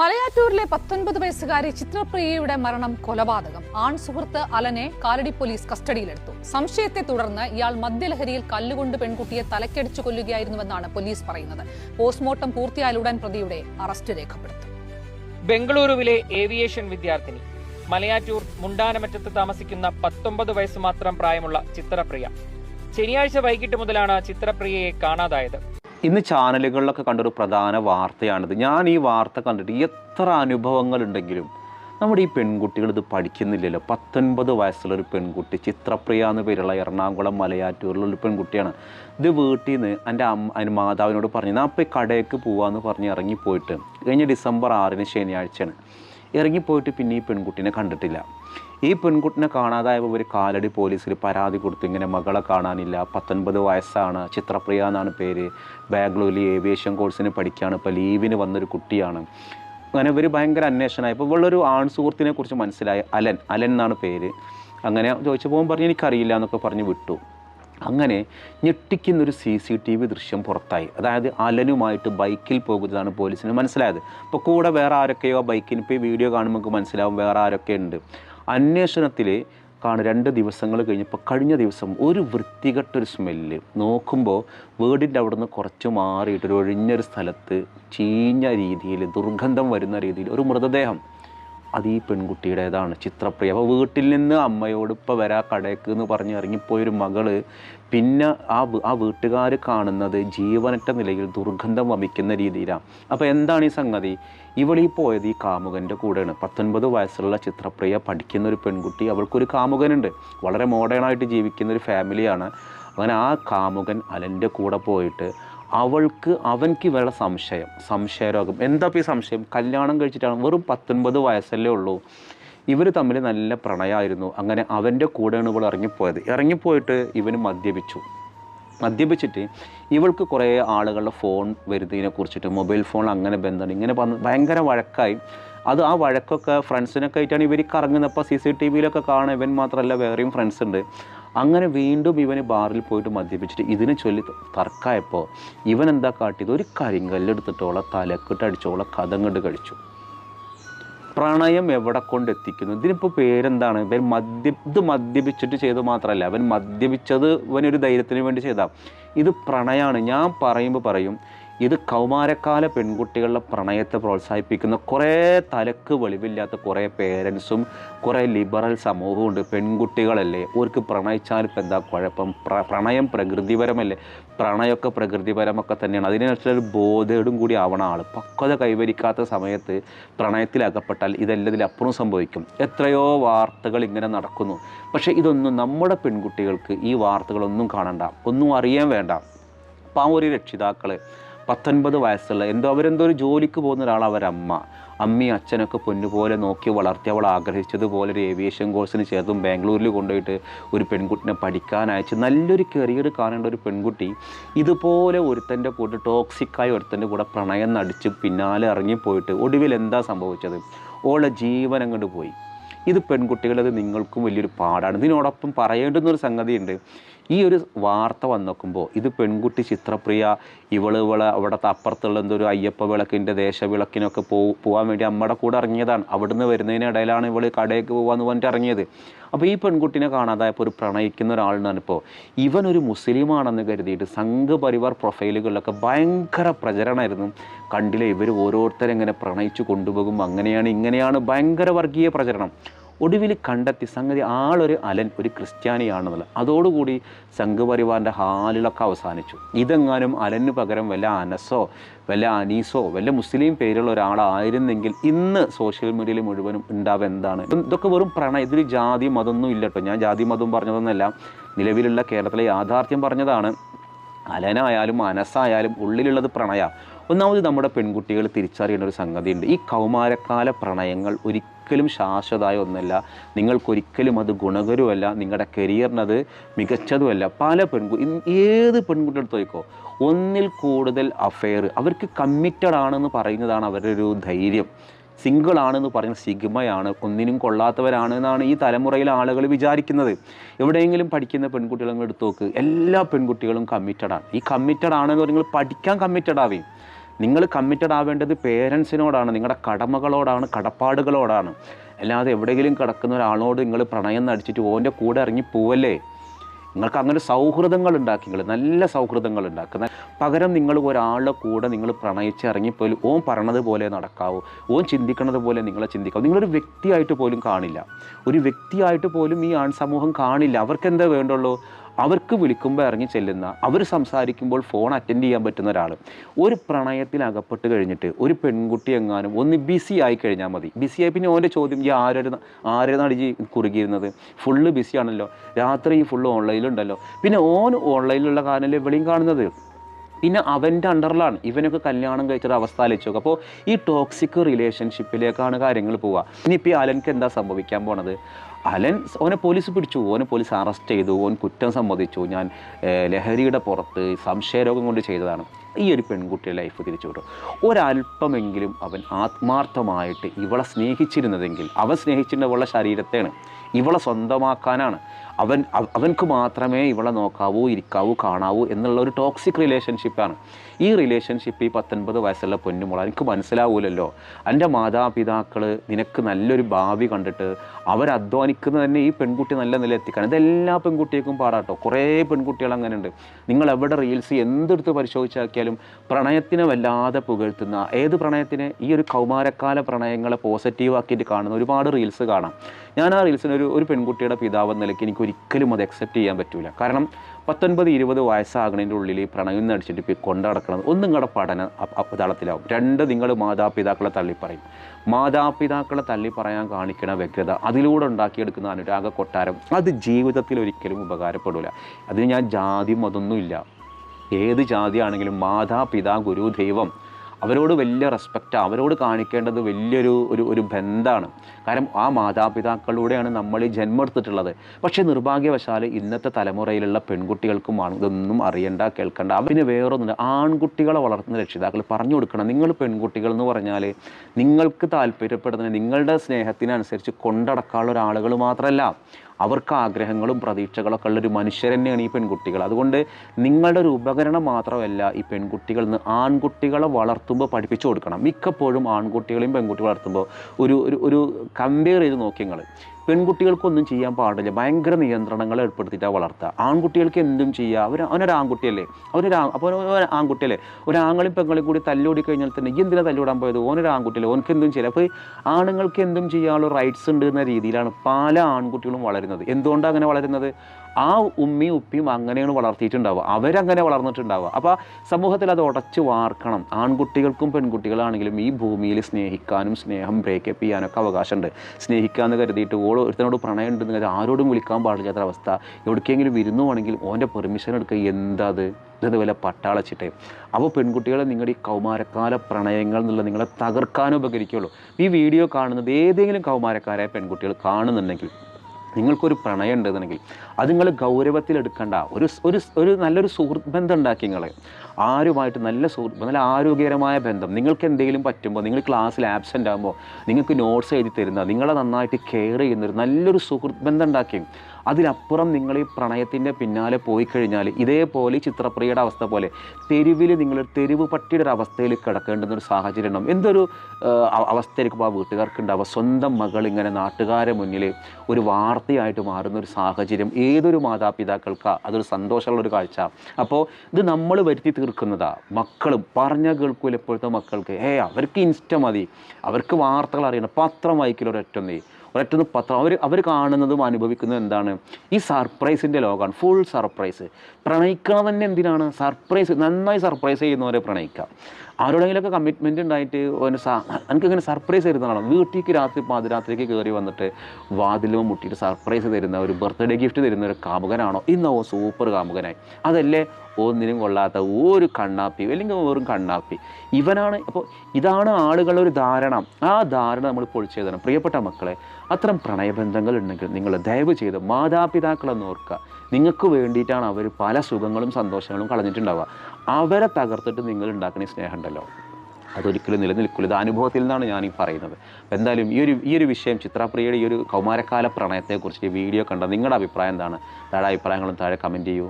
മലയാറ്റൂരിലെ പത്തൊൻപത് വയസ്സുകാരി ചിത്രപ്രിയയുടെ മരണം കൊലപാതകം. ആൺ സുഹൃത്ത് അലനെ കാലടി പോലീസ് കസ്റ്റഡിയിലെടുത്തു. സംശയത്തെ തുടർന്ന് ഇയാൾ മദ്യലഹരിയിൽ കല്ലുകൊണ്ട് പെൺകുട്ടിയെ തലക്കടിച്ചു കൊല്ലുകയായിരുന്നുവെന്നാണ് പോലീസ് പറയുന്നത്. പോസ്റ്റ്മോർട്ടം പൂർത്തിയായാലുടൻ പ്രതിയുടെ അറസ്റ്റ് രേഖപ്പെടുത്തും. ബംഗളൂരുവിലെ ഏവിയേഷൻ വിദ്യാർത്ഥിനി മലയാറ്റൂർ മുണ്ടാനമറ്റത്ത് താമസിക്കുന്ന പത്തൊമ്പത് വയസ്സ് മാത്രം പ്രായമുള്ള ചിത്രപ്രിയ. ശനിയാഴ്ച വൈകിട്ട് മുതലാണ് ചിത്രപ്രിയയെ കാണാതായത്. ഇന്ന് ചാനലുകളിലൊക്കെ കണ്ടൊരു പ്രധാന വാർത്തയാണിത്. ഞാൻ ഈ വാർത്ത കണ്ടിട്ട് എത്ര അനുഭവങ്ങളുണ്ടെങ്കിലും നമ്മുടെ ഈ പെൺകുട്ടികൾ ഇത് പഠിക്കുന്നില്ലല്ലോ. പത്തൊൻപത് വയസ്സുള്ളൊരു പെൺകുട്ടി ചിത്രപ്രിയ എന്ന് പേരുള്ള എറണാകുളം മലയാറ്റൂരിലുള്ള പെൺകുട്ടിയാണ്. ഇത് വീട്ടിൽ നിന്ന് എന്റെ അമ്മ അതിന് മാതാവിനോട് പറഞ്ഞു ഞാൻ ഇപ്പോൾ കടയ്ക്ക് പോവാമെന്ന് പറഞ്ഞ് ഇറങ്ങിപ്പോയിട്ട് കഴിഞ്ഞ ഡിസംബർ ആറിന് ശനിയാഴ്ചയാണ്. ഇറങ്ങിപ്പോയിട്ട് പിന്നെ ഈ പെൺകുട്ടീനെ കണ്ടിട്ടില്ല. ഈ പെൺകുട്ടിനെ കാണാതായപ്പോൾ ഒരു കാലടി പോലീസിൽ പരാതി കൊടുത്തു. ഇങ്ങനെ മകളെ കാണാനില്ല. പത്തൊൻപത് വയസ്സാണ്. ചിത്രപ്രിയ എന്നാണ് പേര്. ബാംഗ്ലൂരിൽ ഏവിയേഷൻ കോഴ്സിന് പഠിക്കുകയാണ്. ഇപ്പോൾ ലീവിന് വന്നൊരു കുട്ടിയാണ്. അങ്ങനെ ഇവർ ഭയങ്കര അന്വേഷണമായി. ഇപ്പോൾ ഇവളൊരു ആൺ സുഹൃത്തിനെ കുറിച്ച് മനസ്സിലായി. അലൻ. അലൻ എന്നാണ് പേര്. അങ്ങനെ ചോദിച്ചപ്പോൾ പറഞ്ഞു എനിക്കറിയില്ല എന്നൊക്കെ പറഞ്ഞ് വിട്ടു. അങ്ങനെ ഞെട്ടിക്കുന്നൊരു സി സി ടി വി ദൃശ്യം പുറത്തായി. അതായത് അലനുമായിട്ട് ബൈക്കിൽ പോകുന്നതാണ് പോലീസിന് മനസ്സിലായത്. ഇപ്പോൾ കൂടെ വേറെ ആരൊക്കെയോ ബൈക്കിന് ഇപ്പോൾ വീഡിയോ കാണുമ്പോൾ മനസ്സിലാവും വേറെ ആരൊക്കെ ഉണ്ട്. അന്വേഷണത്തിൽ കാണും രണ്ട് ദിവസങ്ങൾ കഴിഞ്ഞപ്പോൾ കഴിഞ്ഞ ദിവസം ഒരു വൃത്തികെട്ടൊരു സ്മെല്ല്. നോക്കുമ്പോൾ വീടിന്റെ അവിടെ നിന്ന് കുറച്ച് മാറിയിട്ട് ഒരു ഒഴിഞ്ഞൊരു സ്ഥലത്ത് ചീഞ്ഞ രീതിയിൽ ദുർഗന്ധം വരുന്ന രീതിയിൽ ഒരു മൃതദേഹം. അത് ഈ പെൺകുട്ടിയുടേതാണ്. ചിത്രപ്രിയ. അപ്പോൾ വീട്ടിൽ നിന്ന് അമ്മയോട് ഇപ്പോൾ വരാ കടയ്ക്ക് എന്ന് പറഞ്ഞ് ഇറങ്ങിപ്പോയൊരു മകൾ പിന്നെ ആ ആ വീട്ടുകാർ കാണുന്നത് ജീവനറ്റ നിലയിൽ ദുർഗന്ധം വമിക്കുന്ന രീതിയിലാണ് അപ്പോൾ എന്താണ് ഈ സംഗതി? ഇവളീ പോയത് ഈ കാമുകന്റെ കൂടെയാണ്. പത്തൊൻപത് വയസ്സുള്ള ചിത്രപ്രിയ പഠിക്കുന്ന ഒരു പെൺകുട്ടി. അവൾക്കൊരു കാമുകനുണ്ട്. വളരെ മോഡേണായിട്ട് ജീവിക്കുന്ന ഒരു ഫാമിലിയാണ് അങ്ങനെ ആ കാമുകൻ അലന്റെ കൂടെ പോയിട്ട് അവൾക്ക് അവൻക്ക് വരെ സംശയം സംശയരോഗം. എന്താ ഈ സംശയം? കല്യാണം കഴിച്ചിട്ടാണ്. വെറും പത്തൊൻപത് വയസ്സല്ലേ ഉള്ളൂ. ഇവർ തമ്മിൽ നല്ല പ്രണയമായിരുന്നു അങ്ങനെ അവന്റെ കൂടെയാണ് ഇവൾ ഇറങ്ങിപ്പോയത്. ഇറങ്ങിപ്പോയിട്ട് ഇവന് മദ്യപിച്ചു. മദ്യപിച്ചിട്ട് ഇവൾക്ക് കുറേ ആളുകളുടെ ഫോൺ വരുന്നതിനെ കുറിച്ചിട്ട് മൊബൈൽ ഫോൺ അങ്ങനെ ബന്ധമാണ് ഇങ്ങനെ പറഞ്ഞ് ഭയങ്കര വഴക്കായി. അത് ആ വഴക്കൊക്കെ ഫ്രണ്ട്സിനൊക്കെ ആയിട്ടാണ് ഇവർ കറങ്ങുന്നപ്പോൾ സി സി ടി വിയിലൊക്കെ കാണാൻ ഇവൻ മാത്രമല്ല വേറെയും ഫ്രണ്ട്സ് ഉണ്ട്. അങ്ങനെ വീണ്ടും ഇവന് ബാറിൽ പോയിട്ട് മദ്യപിച്ചിട്ട് ഇതിനെ ചൊല്ലി തർക്കായപ്പോൾ ഇവൻ എന്താ കാട്ടിയത്? ഒരു കരിങ്കല്ലെടുത്തിട്ടോളെ തലക്കിട്ട് അടിച്ചോളെ കഥങ്ങട്ട് കഴിച്ചു പ്രണയം എവിടെ കൊണ്ടെത്തിക്കുന്നു ഇതിനിപ്പോൾ പേരെന്താണ്? ഇവൻ മദ്യ ഇത് മദ്യപിച്ചിട്ട് ചെയ്ത് മാത്രമല്ല അവൻ മദ്യപിച്ചത് ഇവനൊരു ധൈര്യത്തിന് വേണ്ടി ചെയ്താൽ ഇത് പ്രണയമാണ് ഞാൻ പറയുമ്പോൾ പറയും ഇത് കൗമാരക്കാല പെൺകുട്ടികളുടെ പ്രണയത്തെ പ്രോത്സാഹിപ്പിക്കുന്ന കുറേ തലക്ക് വെളിവില്ലാത്ത കുറേ പേരൻസും കുറേ ലിബറൽ സമൂഹവും ഉണ്ട്. പെൺകുട്ടികളല്ലേ അവർക്ക് പ്രണയിച്ചാൽ ഇപ്പം എന്താ കുഴപ്പം? പ്ര പ്രണയം പ്രകൃതിപരമല്ലേ? പ്രണയമൊക്കെ പ്രകൃതിപരമൊക്കെ തന്നെയാണ്. അതിനനുസരിച്ചൊരു ബോധേടും കൂടി ആവണ ആൾ പക്വത കൈവരിക്കാത്ത സമയത്ത് പ്രണയത്തിലകപ്പെട്ടാൽ ഇതെല്ലതിലപ്പുറം സംഭവിക്കും. എത്രയോ വാർത്തകൾ ഇങ്ങനെ നടക്കുന്നു. പക്ഷേ ഇതൊന്നും നമ്മുടെ പെൺകുട്ടികൾക്ക് ഈ വാർത്തകളൊന്നും കാണണ്ട. ഒന്നും അറിയാൻ വേണ്ട. അപ്പം ആ ഒരു രക്ഷിതാക്കൾ പത്തൊൻപത് വയസ്സുള്ള എന്തോ അവരെന്തോ ഒരു ജോലിക്ക് പോകുന്ന ഒരാൾ അവരമ്മ അമ്മയും അച്ഛനൊക്കെ പൊന്നുപോലെ നോക്കി വളർത്തി അവൾ ആഗ്രഹിച്ചതുപോലെ ഒരു ഏവിയേഷൻ കോഴ്സിന് ചേർത്തും ബാംഗ്ലൂരിൽ കൊണ്ടുപോയിട്ട് ഒരു പെൺകുട്ടിനെ പഠിക്കാൻ അയച്ച് നല്ലൊരു കരിയർ കാണേണ്ട ഒരു പെൺകുട്ടി. ഇതുപോലെ ഒരുത്തന്റെ കൂടെ ടോക്സിക്കായ ഒരുത്തന്റെ കൂടെ പ്രണയം നടിച്ച് പിന്നാലെ ഇറങ്ങിപ്പോയിട്ട് ഒടുവിൽ എന്താ സംഭവിച്ചത്? ഓളെ ജീവൻ അങ്ങോട്ട് പോയി. ഇത് പെൺകുട്ടികളത് നിങ്ങൾക്കും വലിയൊരു പാടാണ്. ഇതിനോടൊപ്പം പറയേണ്ടുന്നൊരു സംഗതിയുണ്ട്. ഈ ഒരു വാർത്ത വന്നു നോക്കുമ്പോൾ ഇത് പെൺകുട്ടി ചിത്രപ്രിയ ഇവൾ ഇവൾ അവിടുത്തെ അപ്പുറത്തുള്ള എന്തൊരു അയ്യപ്പ വിളക്കിന്റെ ദേശവിളക്കിനൊക്കെ പോ പോകാൻ വേണ്ടി അമ്മയുടെ കൂടെ ഇറങ്ങിയതാണ്. അവിടുന്ന് വരുന്നതിനിടയിലാണ് ഇവൾ കടയിലേക്ക് പോകാമെന്ന് പറഞ്ഞിട്ട് ഇറങ്ങിയത്. അപ്പോൾ ഈ പെൺകുട്ടിനെ കാണാതായപ്പോൾ ഒരു പ്രണയിക്കുന്ന ഒരാളാണ് ഇപ്പോൾ ഇവനൊരു മുസ്ലിമാണെന്ന് കരുതിയിട്ട് സംഘപരിവാർ പ്രൊഫൈലുകളിലൊക്കെ ഭയങ്കര പ്രചരണമായിരുന്നു കണ്ടില്ല ഇവർ ഓരോരുത്തരെങ്ങനെ പ്രണയിച്ചു കൊണ്ടുപോകും അങ്ങനെയാണ് ഇങ്ങനെയാണ് ഭയങ്കര വർഗീയ പ്രചരണം. ഒടുവിൽ കണ്ടെത്തി സംഗതി ആളൊരു അലൻ ഒരു ക്രിസ്ത്യാനിയാണെന്നുള്ളത്. അതോടുകൂടി സംഘപരിവാറിന്റെ ഹാലിലൊക്കെ അവസാനിച്ചു. ഇതെങ്ങാനും അലന് പകരം വല്ല അനസോ വല്ല അനീസോ വല്ല മുസ്ലിം പേരുള്ള ഒരാളായിരുന്നെങ്കിൽ ഇന്ന് സോഷ്യൽ മീഡിയയിൽ മുഴുവനും ഉണ്ടാവുക എന്താണ്? ഇതൊക്കെ വെറും പ്രണയം. ഇതിൽ ജാതി മതമൊന്നും ഇല്ല കേട്ടോ. ഞാൻ ജാതി മതം പറഞ്ഞതൊന്നല്ല. നിലവിലുള്ള കേരളത്തിലെ യാഥാർത്ഥ്യം പറഞ്ഞതാണ് അലനായാലും അനസായാലും ഉള്ളിലുള്ളത് പ്രണയ. ഒന്നാമത് നമ്മുടെ പെൺകുട്ടികൾ തിരിച്ചറിയേണ്ട ഒരു സംഗതിയുണ്ട്. ഈ കൗമാരക്കാല പ്രണയങ്ങൾ ഒരിക്കലും ശാശ്വതമായ ഒന്നല്ല. നിങ്ങൾക്കൊരിക്കലും അത് ഗുണകരമല്ല നിങ്ങളുടെ കരിയറിനത് മികച്ചതുമല്ല. പല പെൺകു ഏത് പെൺകുട്ടിയുടെ അടുത്ത് ഒന്നിൽ കൂടുതൽ അഫെയർ അവർക്ക് കമ്മിറ്റഡ് ആണെന്ന് പറയുന്നതാണ് അവരുടെ ഒരു ധൈര്യം. സിംഗിൾ ആണെന്ന് പറയുന്ന സിഗ്മയാണ് ഒന്നിനും കൊള്ളാത്തവരാണ് എന്നാണ് ഈ തലമുറയിലെ ആളുകൾ വിചാരിക്കുന്നത്. എവിടെയെങ്കിലും പഠിക്കുന്ന പെൺകുട്ടികളെ എടുത്തു നോക്ക്. എല്ലാ പെൺകുട്ടികളും കമ്മിറ്റഡാണ് ഈ കമ്മിറ്റഡ് ആണെന്ന് നിങ്ങൾ പഠിക്കാൻ കമ്മിറ്റഡ് ആവുകയും നിങ്ങൾ കമ്മിറ്റഡ് ആവേണ്ടത് പേരൻസിനോടാണ് നിങ്ങളുടെ കടമകളോടാണ് കടപ്പാടുകളോടാണ്. അല്ലാതെ എവിടെയെങ്കിലും കിടക്കുന്ന ഒരാളോട് നിങ്ങൾ പ്രണയം നടിച്ചിട്ട് ഓന്റെ കൂടെ ഇറങ്ങി പോവല്ലേ? നിങ്ങൾക്ക് അങ്ങനെ സൗഹൃദങ്ങൾ ഉണ്ടാക്കി നിങ്ങൾ നല്ല സൗഹൃദങ്ങൾ ഉണ്ടാക്കുന്ന പകരം നിങ്ങൾ ഒരാളുടെ കൂടെ നിങ്ങൾ പ്രണയിച്ച് ഇറങ്ങിപ്പോലും ഓൻ പറയണത് പോലെ നടക്കാവൂ. ഓൻ ചിന്തിക്കണത് പോലെ നിങ്ങളെ ചിന്തിക്കാവും. നിങ്ങളൊരു വ്യക്തിയായിട്ട് പോലും കാണില്ല. ഒരു വ്യക്തിയായിട്ട് പോലും ഈ ആൺ സമൂഹം കാണില്ല. അവർക്ക് എന്താ വേണ്ടുള്ളൂ? അവർക്ക് വിളിക്കുമ്പോൾ ഇറങ്ങി ചെല്ലുന്ന അവർ സംസാരിക്കുമ്പോൾ ഫോൺ അറ്റൻഡ് ചെയ്യാൻ പറ്റുന്ന ഒരാൾ ഒരു പ്രണയത്തിൽ അകപ്പെട്ട് കഴിഞ്ഞിട്ട് ഒരു പെൺകുട്ടി എങ്ങാനും ഒന്ന് ബിസി ആയി കഴിഞ്ഞാൽ മതി. ബിസി ആയി പിന്നെ ഓന്റെ ചോദ്യം ഈ ആരൊരു ആരെന്നാണ് ഈ കുറുകിയിരുന്നത്? ഫുള്ള് ബിസിയാണല്ലോ രാത്രി ഈ ഫുള്ള് ഓൺലൈനിലുണ്ടല്ലോ പിന്നെ ഓൻ ഓൺലൈനിലുള്ള കാരണമല്ലേ എവിടെയും കാണുന്നത്? പിന്നെ അവന്റെ അണ്ടറിലാണ് ഇവനൊക്കെ കല്യാണം കഴിച്ചൊരു അവസ്ഥ നോക്കുക അപ്പോൾ ഈ ടോക്സിക് റിലേഷൻഷിപ്പിലേക്കാണ് കാര്യങ്ങൾ പോവുക ഇനിയിപ്പോൾ ഈ അലൻക്ക് എന്താ സംഭവിക്കാൻ പോണത്? അലൻ ഓനെ പോലീസ് പിടിച്ചു ഓനെ പോലീസ് അറസ്റ്റ് ചെയ്തു ഓൻ കുറ്റം സമ്മതിച്ചു. ഞാൻ ലഹരിയുടെ പുറത്ത് സംശയരോഗം കൊണ്ട് ചെയ്തതാണ്. ഈ ഒരു പെൺകുട്ടിയെ ലൈഫ് തിരിച്ചു വിട്ടു ഒരല്പമെങ്കിലും അവൻ ആത്മാർത്ഥമായിട്ട് ഇവളെ സ്നേഹിച്ചിരുന്നതെങ്കിൽ അവൻ സ്നേഹിച്ചിട്ടുള്ള ശരീരത്തെയാണ് ഇവളെ സ്വന്തമാക്കാനാണ്. അവൻ അവ- അവൻക്ക് മാത്രമേ ഇവളെ നോക്കാവൂ ഇരിക്കാവൂ കാണാവൂ എന്നുള്ള ഒരു ടോക്സിക് റിലേഷൻഷിപ്പാണ് ഈ റിലേഷൻഷിപ്പ് ഈ പത്തൊൻപത് വയസ്സുള്ള പൊന്നുമോള എനിക്ക് മനസ്സിലാവൂലല്ലോ. എന്റെ മാതാപിതാക്കൾ നിനക്ക് നല്ലൊരു ഭാവി കണ്ടിട്ട് അവരധ്വാനിക്കുന്ന തന്നെ ഈ പെൺകുട്ടി നല്ല നില എത്തിക്കാൻ ഇതെല്ലാ പെൺകുട്ടികൾക്കും പാടാട്ടോ. കുറേ പെൺകുട്ടികൾ അങ്ങനെ ഉണ്ട് നിങ്ങൾ എവിടെ റീൽസ് എന്തെടുത്ത് പരിശോധിച്ചാക്കിയാലും പ്രണയത്തിനെ വല്ലാതെ പുകഴ്ത്തുന്ന ഏത് പ്രണയത്തിനെ ഈ ഒരു കൗമാരക്കാല പ്രണയങ്ങളെ പോസിറ്റീവ് ആക്കിയിട്ട് കാണുന്ന ഒരുപാട് റീൽസ് കാണാം. ഞാൻ ആ റീൽസിന് ഒരു ഒരു പെൺകുട്ടിയുടെ പിതാവ് നിലയ്ക്ക് എനിക്ക് ഒരിക്കലും അത് അക്സെപ്റ്റ് ചെയ്യാൻ പറ്റില്ല കാരണം പത്തൊൻപത് ഇരുപത് വയസ്സാകുന്നതിന്റെ ഉള്ളിൽ പ്രണയം നടിച്ചിട്ട് ഇപ്പോൾ കൊണ്ടു ഒന്നും ഒന്ന് നിങ്ങളുടെ പഠന തളത്തിലാവും. രണ്ട് നിങ്ങൾ മാതാപിതാക്കളെ തള്ളിപ്പറയും മാതാപിതാക്കളെ തള്ളിപ്പറയാൻ കാണിക്കണ വ്യഗ്രത അതിലൂടെ ഉണ്ടാക്കിയെടുക്കുന്ന അനുരാഗ കൊട്ടാരം അത് ജീവിതത്തിൽ ഒരിക്കലും ഉപകാരപ്പെടില്ല അതിന് ഞാൻ ജാതിയും അതൊന്നും ഇല്ല ഏത് ജാതിയാണെങ്കിലും മാതാ പിതാ ഗുരു ദൈവം അവരോട് വലിയ റെസ്പെക്റ്റ് അവരോട് കാണിക്കേണ്ടത് വലിയൊരു ഒരു ഒരു ബന്ധമാണ് കാരണം ആ മാതാപിതാക്കളിലൂടെയാണ് നമ്മൾ ഈ ജന്മം എടുത്തിട്ടുള്ളത്. പക്ഷേ നിർഭാഗ്യവശാൽ ഇന്നത്തെ തലമുറയിലുള്ള പെൺകുട്ടികൾക്കും ആണ് ഇതൊന്നും അറിയണ്ട കേൾക്കണ്ട. അവന് വേറൊന്നുമില്ല. ആൺകുട്ടികളെ വളർത്തുന്ന രക്ഷിതാക്കൾ പറഞ്ഞു കൊടുക്കണം. നിങ്ങൾ പെൺകുട്ടികൾ എന്ന് പറഞ്ഞാൽ നിങ്ങൾക്ക് താല്പര്യപ്പെടുന്ന നിങ്ങളുടെ സ്നേഹത്തിനനുസരിച്ച് കൊണ്ടടക്കാനുള്ള ഒരാളുകൾ മാത്രമല്ല. അവർക്ക് ആഗ്രഹങ്ങളും പ്രതീക്ഷകളൊക്കെ ഉള്ളൊരു മനുഷ്യർ തന്നെയാണ് ഈ പെൺകുട്ടികൾ. അതുകൊണ്ട് നിങ്ങളുടെ ഒരു ഉപകരണം മാത്രമല്ല ഈ പെൺകുട്ടികൾ നിന്ന് ആൺകുട്ടികളെ വളർത്തുമ്പോൾ പഠിപ്പിച്ചു കൊടുക്കണം. മിക്കപ്പോഴും ആൺകുട്ടികളെയും പെൺകുട്ടികളെ വളർത്തുമ്പോൾ ഒരു ഒരു കമ്പയർ ചെയ്ത് നോക്കി നിങ്ങൾ പെൺകുട്ടികൾക്കൊന്നും ചെയ്യാൻ പാടില്ല. ഭയങ്കര നിയന്ത്രണങ്ങൾ ഏർപ്പെടുത്തിയിട്ടാണ് വളർത്തുക ആൺകുട്ടികൾക്ക് എന്തും ചെയ്യുക അവർ അവനൊരു ആൺകുട്ടിയല്ലേ? അവനൊരു അപ്പോൾ ആൺകുട്ടിയല്ലേ? ഒരു ആങ്ങളും പെങ്ങളും കൂടി തല്ലോടി കഴിഞ്ഞാൽ തന്നെ എന്തിനാണ് തല്ലോടാൻ പോയത്? ഓനൊരു ആൺകുട്ടിയല്ലേ? ഓനക്ക് എന്തും ചെയ്യാം. അപ്പോൾ ആണുങ്ങൾക്ക് എന്തും ചെയ്യാനുള്ള റൈറ്റ്സ് ഉണ്ട് എന്ന രീതിയിലാണ് പല ആൺകുട്ടികളും വളരുന്നത്. എന്തുകൊണ്ടാണ് അങ്ങനെ വളരുന്നത്? ആ ഉമ്മയും ഉപ്പിയും അങ്ങനെയാണ് വളർത്തിയിട്ടുണ്ടാവുക. അവരങ്ങനെ വളർന്നിട്ടുണ്ടാവുക. അപ്പോൾ സമൂഹത്തിൽ അത് ഉടച്ചു വാർക്കണം. ആൺകുട്ടികൾക്കും പെൺകുട്ടികളാണെങ്കിലും ഈ ഭൂമിയിൽ സ്നേഹിക്കാനും സ്നേഹം ബ്രേക്കപ്പ് ചെയ്യാനൊക്കെ അവകാശമുണ്ട്. സ്നേഹിക്കാമെന്ന് കരുതിയിട്ട് ഓൾ ഒരുത്തനോട് പ്രണയം ഉണ്ടെന്ന് കരുതി ആരോടും വിളിക്കാൻ പാടില്ലാത്ത അവസ്ഥ. എവിടേക്കെങ്കിലും വിരുന്നുവാണെങ്കിൽ ഓന്റെ പെർമിഷൻ എടുക്കുക. എന്താ അത്? ഇതുപോലെ പട്ടാളച്ചിട്ട്? അപ്പോൾ പെൺകുട്ടികളെ നിങ്ങളുടെ ഈ കൗമാരക്കാല പ്രണയങ്ങൾ എന്നുള്ള നിങ്ങളെ തകർക്കാനും ഉപകരിക്കുള്ളൂ. ഈ വീഡിയോ കാണുന്നത് ഏതെങ്കിലും കൗമാരക്കാരായ പെൺകുട്ടികൾ കാണുന്നുണ്ടെങ്കിൽ നിങ്ങൾക്കൊരു പ്രണയം ഉണ്ടെന്നുണ്ടെങ്കിൽ അത് നിങ്ങൾ ഗൗരവത്തിലെടുക്കേണ്ട ഒരു ഒരു നല്ലൊരു സുഹൃത്ത് ബന്ധം ഉണ്ടാക്കി നിങ്ങൾ ആരുമായിട്ട് നല്ല സുഹൃത്ത് നല്ല ആരോഗ്യകരമായ ബന്ധം നിങ്ങൾക്ക് എന്തെങ്കിലും പറ്റുമ്പോൾ നിങ്ങൾ ക്ലാസ്സിൽ ആബ്സെന്റ് ആകുമ്പോൾ നിങ്ങൾക്ക് നോട്ട്സ് എഴുതി തരുന്ന നിങ്ങളെ നന്നായിട്ട് കെയർ ചെയ്യുന്നൊരു നല്ലൊരു സുഹൃത്ത് ബന്ധം ഉണ്ടാക്കിയും അതിനപ്പുറം നിങ്ങൾ ഈ പ്രണയത്തിന്റെ പിന്നാലെ പോയി കഴിഞ്ഞാൽ ഇതേപോലെ ചിത്രപ്രിയയുടെ അവസ്ഥ പോലെ തെരുവിൽ നിങ്ങൾ തെരുവ് പട്ടിയുടെ ഒരു അവസ്ഥയിൽ കിടക്കേണ്ടുന്ന ഒരു സാഹചര്യം ഉണ്ടാവും. എന്തൊരു അവസ്ഥയായിരിക്കും ആ വീട്ടുകാർക്ക് ഉണ്ടാവുക? സ്വന്തം മകൾ ഇങ്ങനെ നാട്ടുകാരെ മുന്നിൽ ഒരു വാർത്തയായിട്ട് മാറുന്ന ഒരു സാഹചര്യം ഏതൊരു മാതാപിതാക്കൾക്ക്? അതൊരു സന്തോഷമുള്ളൊരു കാഴ്ച. അപ്പോൾ ഇത് നമ്മൾ വരുത്തി തീർക്കുന്നതാ മക്കളും പറഞ്ഞ കേൾക്കൂല ഇപ്പോഴത്തെ മക്കൾക്ക് ഏ അവർക്ക് ഇൻസ്റ്റ മതി. അവർക്ക് വാർത്തകൾ അറിയണം. പത്രം വായിക്കലോ ഒരൊറ്റ നീ ഒരൊറ്റ പത്രം. അവർ അവർ കാണുന്നതും അനുഭവിക്കുന്നതും എന്താണ്? ഈ സർപ്രൈസിന്റെ ലോകമാണ് ഫുൾ സർപ്രൈസ്. പ്രണയിക്കണം തന്നെ എന്തിനാണ്? സർപ്രൈസ് നന്നായി സർപ്രൈസ് ചെയ്യുന്നവരെ പ്രണയിക്കാം. ആരോടെങ്കിലുമൊക്കെ കമ്മിറ്റ്മെന്റ് ഉണ്ടായിട്ട് ഒരു എനിക്കിങ്ങനെ സർപ്രൈസ് തരുന്നതാണ്. വീട്ടിലേക്ക് രാത്രി പാതിരാത്രിക്ക് കയറി വന്നിട്ട് വാതിലും മുട്ടിയിട്ട് സർപ്രൈസ് തരുന്ന ഒരു ബർത്ത്ഡേ ഗിഫ്റ്റ് തരുന്ന ഒരു കാമുകനാണോ? ഇന്നോ സൂപ്പർ കാമുകനായി. അതല്ലേ ഒന്നിനും കൊള്ളാത്ത ഒരു കണ്ണാപ്പി അല്ലെങ്കിൽ വെറും കണ്ണാപ്പി. ഇവനാണ് അപ്പോൾ ഇതാണ് ആളുകളുടെ ഒരു ധാരണ. ആ ധാരണ നമ്മൾ പൊളിച്ചെഴുതണം പ്രിയപ്പെട്ട മക്കളെ അത്തരം പ്രണയബന്ധങ്ങൾ ഉണ്ടെങ്കിൽ നിങ്ങൾ ദയവ് ചെയ്ത് മാതാപിതാക്കളെന്ന് ഓർക്കുക. നിങ്ങൾക്ക് വേണ്ടിയിട്ടാണ് അവർ പല സുഖങ്ങളും സന്തോഷങ്ങളും കളഞ്ഞിട്ടുണ്ടാവുക. അവരെ തകർത്തിട്ട് നിങ്ങൾ ഉണ്ടാക്കുന്ന സ്നേഹം ഉണ്ടല്ലോ അതൊരിക്കലും നിലനിൽക്കില്ല ഇത് അനുഭവത്തിൽ നിന്നാണ് ഞാൻ ഈ പറയുന്നത് എന്തായാലും ഈ ഒരു ഈ ഒരു വിഷയം ചിത്രപ്രിയയുടെ ഈ ഒരു കൗമാരക്കാല പ്രണയത്തെക്കുറിച്ച് വീഡിയോ കണ്ട നിങ്ങളുടെ അഭിപ്രായം എന്താണ്? താഴെ അഭിപ്രായങ്ങളും താഴെ കമന്റ് ചെയ്യൂ.